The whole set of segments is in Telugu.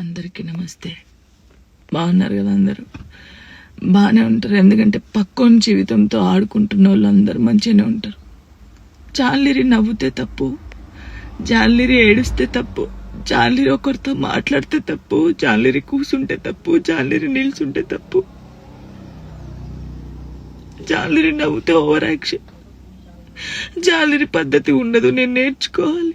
అందరికీ నమస్తే. బాగున్నారు కదా అందరూ? బాగానే ఉంటారు. ఎందుకంటే పక్కోని జీవితంతో ఆడుకుంటున్న వాళ్ళు అందరూ మంచిగానే ఉంటారు. జాలిరి నవ్వుతే తప్పు జాలిరి ఏడుస్తే తప్పు జాలిరి ఒకరితో మాట్లాడితే తప్పు జాలిరి కూసుంటే తప్పు జాలిరి నిల్చుంటే తప్పు. జాలిరి నవ్వుతే ఓవర్ యాక్షన్ జాలిరి పద్ధతి ఉండదు నేను నేర్చుకోవాలి.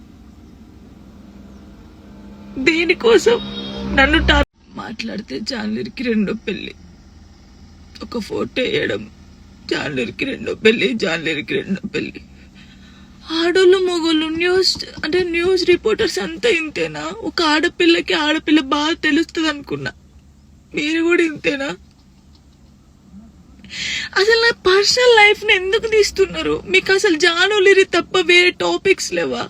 దేనికోసం నన్ను టార్ మాట్లాడితే జాన్లరికి రెండో పెళ్ళి ఒక ఫోటో వేయడం జాన్లరికి రెండో పెళ్ళి జాన్లరికి రెండో పెళ్ళి ఆడోళ్ళు మొగోళ్ళు న్యూస్ అంటే న్యూస్ రిపోర్టర్స్ అంతా ఇంతేనా? ఒక ఆడపిల్లకి ఆడపిల్ల బాగా తెలుస్తుంది అనుకున్నా మీరు కూడా ఇంతేనా? అసలు నా పర్సనల్ లైఫ్ని ఎందుకు తీస్తున్నారు? మీకు అసలు జానులిరి తప్ప వేరే టాపిక్స్ లేవా?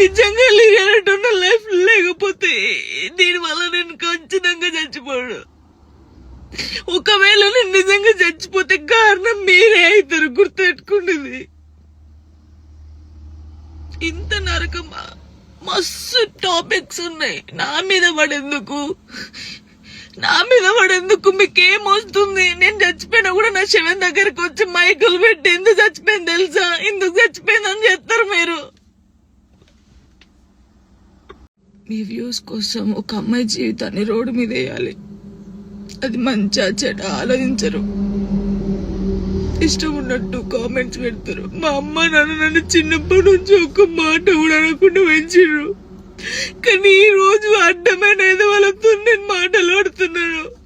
నిజంగా లేనట్టున్న లైఫ్ లేకపోతే దీని వల్ల నేను ఖచ్చితంగా చచ్చిపోడు ఒకవేళ నేను నిజంగా చచ్చిపోతే కారణం మీరే అవుతారు గుర్తుపెట్టుకున్నది. ఇంత నరకమా మస్తు టాపిక్స్ ఉన్నాయి. నా మీద పడేందుకు? నా మీద పడేందుకు మీకేం వస్తుంది? నేను చచ్చిపోయినా కూడా నా శివన్ దగ్గరకు వచ్చి మైకులు పెట్టి ఎందుకు చచ్చిపోయింది తెలుసా? ఎందుకు చచ్చిపోయిందని చెప్తారు మీరు. మీ వ్యూస్ కోసం ఒక అమ్మాయి జీవితాన్ని రోడ్డు మీద వేయాలి. అది మంచా చెడ ఆలోచించరు. ఇష్టం ఉన్నట్టు కామెంట్స్ పెడతారు. మా అమ్మ నాన్న నన్ను చిన్నప్పటి నుంచి ఒక్క మాట కూడా అనకుండా పెంచిర్రు. కానీ ఈ రోజు అడ్డమైన ఏదో వాళ్ళతో నేను మాటలు ఆడుతున్నాను.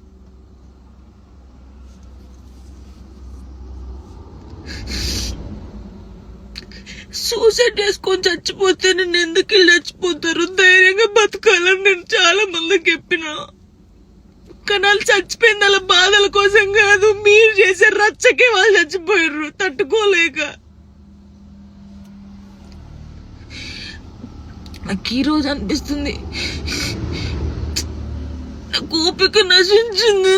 సూసైడ్ చేసుకొని చచ్చిపోతే నేను ఎందుకు చచ్చిపోతారు? ధైర్యం బతకాలని నేను చాలా మందికి చెప్పినా కణాలు చచ్చిపోయింది వాళ్ళ బాధల కోసం కాదు మీరు చేసే రచ్చకే వాళ్ళు చచ్చిపోయారు తట్టుకోలేక. నాకు ఈ రోజు అనిపిస్తుంది. నాకు ఓపిక నశించింది.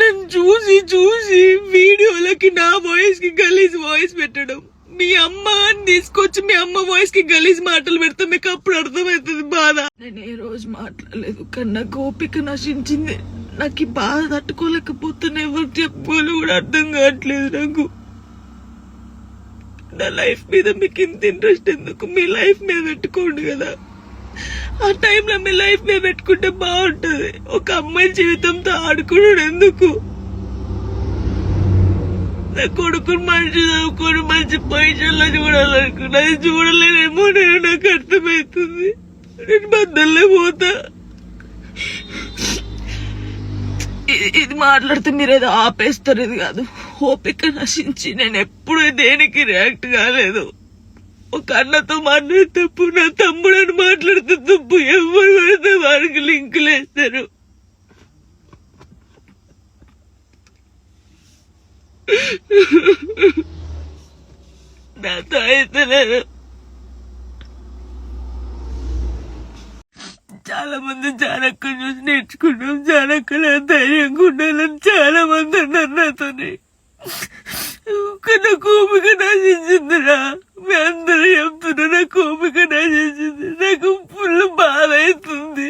నన్ను చూసి చూసి వీడియోలకి నా వాయిస్కి గలీజ్ వాయిస్ పెట్టడం. మీ అమ్మ అని తీసుకొచ్చి మీ అమ్మ వాయిస్కి గలీజ్ మాటలు పెడితే మీకు అప్పుడు అర్థమవుతుంది బాధ. నేను ఏ రోజు మాట్లాడలేదు కన్నా కోపిక ఓపిక నశించింది. నాకు ఈ బాధ తట్టుకోలేకపోతున్నా ఎవరు చెప్పుకోవాలి కూడా అర్థం కావట్లేదు నాకు. నా లైఫ్ మీద మీకు ఇంత ఇంట్రెస్ట్ ఎందుకు? మీ లైఫ్ మీద పెట్టుకోండి కదా. ఆ టైంలో మీ లైఫ్ మీద పెట్టుకుంటే బాగుంటుంది. ఒక అమ్మాయి జీవితంతో ఆడుకున్నాడు ఎందుకు? నా కొడుకుని మంచి చదువుకొని మంచి పైసల్లో చూడాలనుకున్నా. అది చూడలేనేమో నేను నాకు అర్థమవుతుంది. నేను బద్దల్లే పోతా ఇది- ఇది మాట్లాడితే మీరు ఏదో ఆపేస్తారు ఇది కాదు. ఓపిక నశించి నేను ఎప్పుడు దేనికి రియాక్ట్ కాలేదు. ఒక అన్నతో మాట్లాడే తప్పు నా తమ్ముడు అని మాట్లాడితే తప్పు ఎవరు పడితే వారికి లింకులు వేస్తారు నాతో అయితే లేదు చాలా మంది జానక్క చూసి నేర్చుకున్నాం. జానక్కల ధైర్యంగా ఉండాలని చాలా మంది అన్నారు నాతోని. నా కోపిక నశించిందిరా. మీ అందరూ చెప్తున్నా నా కోపిక నశించింది. నాకు ఫుల్ బాధ అవుతుంది.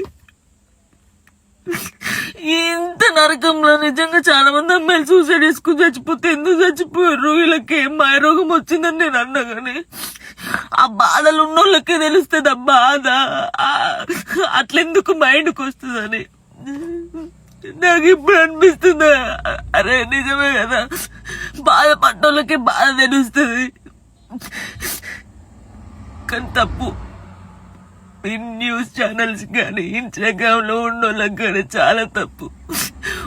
ఇంత నరకంలో నిజంగా చాలా మంది అమ్మాయిలు సూసైడ్ చేసుకుని చచ్చిపోతే ఎందుకు చచ్చిపోయారు? వీళ్ళకి ఏం మాయ రోగం వచ్చిందని నేను అన్నా కానీ ఆ బాధలు ఉన్నోళ్ళకే తెలుస్తుంది ఆ బాధ. అట్లెందుకు మైండ్కి వస్తుందని. నాకు ఇప్పుడు అనిపిస్తుంది. అరే నిజమే కదా. బాధపడ్డోళ్ళకి బాధ తెలుస్తుంది. కానీ తప్పు. ఈ న్యూస్ ఛానల్స్ కానీ ఇన్స్టాగ్రామ్లో ఉన్నోళ్ళకి కానీ చాలా తప్పు.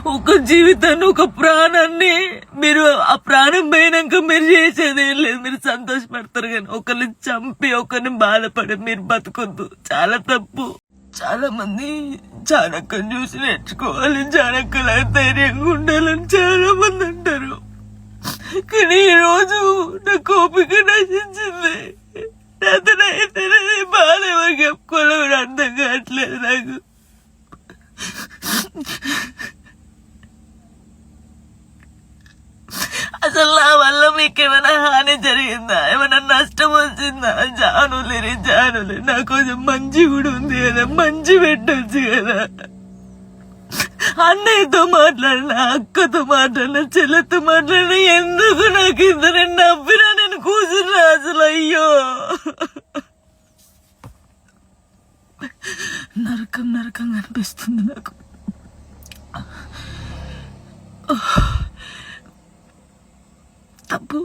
ఒక జీవితాన్ని ఒక ప్రాణాన్ని మీరు ఆ ప్రాణం పోయినాక మీరు చేసేది ఏం లేదు. మీరు సంతోషపడతారు కానీ ఒకరిని చంపి ఒకరిని బాధపడి మీరు బతుకొద్దు. చాలా తప్పు. చాలా మంది చాణక్యం చూసి నేర్చుకోవాలి. చాణక్యలా ధైర్యంగా ఉండాలని చాలా మంది అంటారు. కానీ ఈ రోజు నా కోపిక నశించింది. అతనైతే బాధ ఎవరు చెప్పుకోవాలో అర్థం కావట్లేదు నాకు. అసలు నా వల్ల మీకు ఏమైనా హాని జరిగిందా? ఏమైనా నష్టం వచ్చిందా? జానులేరి జానులే. నాకు కొంచెం మంచి కూడా ఉంది కదా మంచి పెట్టొచ్చు కదా. అన్నయ్యతో మాట్లాడిన అక్కతో మాట్లాడిన చెల్లెతో మాట్లాడిన ఎందుకు నాకు ఇద్దరు నవ్వినా నేను కూర్చున్నా అసలు అయ్యో! నరకం నరకం అనిపిస్తుంది నాకు తప్పు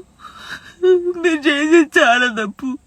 మీరు చేసేది చాలా తప్పు.